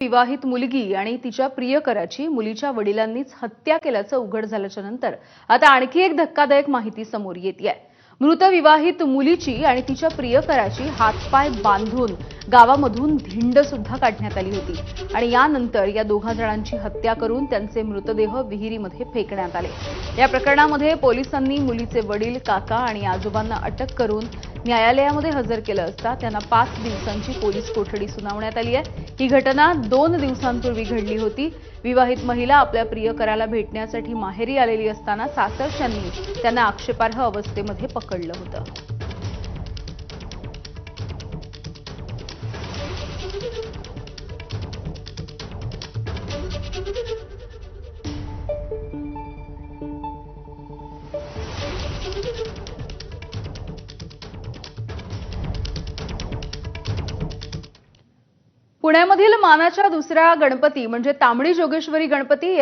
विवाहित मुलगी आणि तिच्या प्रियकराची मुलीच्या वडिलांनीच हत्या केल्याचं उघड झाल्याच्यानंतर आता आणखी एक धक्कादायक माहिती समोर येते मृत विवाहित मुलीची आणि तिच्या प्रियकराची हातपाय बांधून गावामधून धिंड सुद्धा काढण्यात आली होती. आणि यानंतर या दोघा जणांची हत्या करून त्यांचे मृतदेह विहिरीमध्ये फेकण्यात आले. या प्रकरणामध्ये पोलिसांनी मुलीचे वडील काका आणि आजोबांना अटक करून न्यायालयामध्ये हजर केलं असता त्यांना पाच दिवसांची पोलीस कोठडी सुनावण्यात आली आहे. ही घटना दोन दिवसांपूर्वी घडली होती. विवाहित महिला आपल्या प्रियकराला भेटण्यासाठी माहेरी आलेली असताना सासरच्यांनी त्यांना आक्षेपार्ह अवस्थेमध्ये पकडलं होतं. पुण्यामधील मानाच्या दुसरा गणपती म्हणजे तांबडी जोगेश्वरी गणपती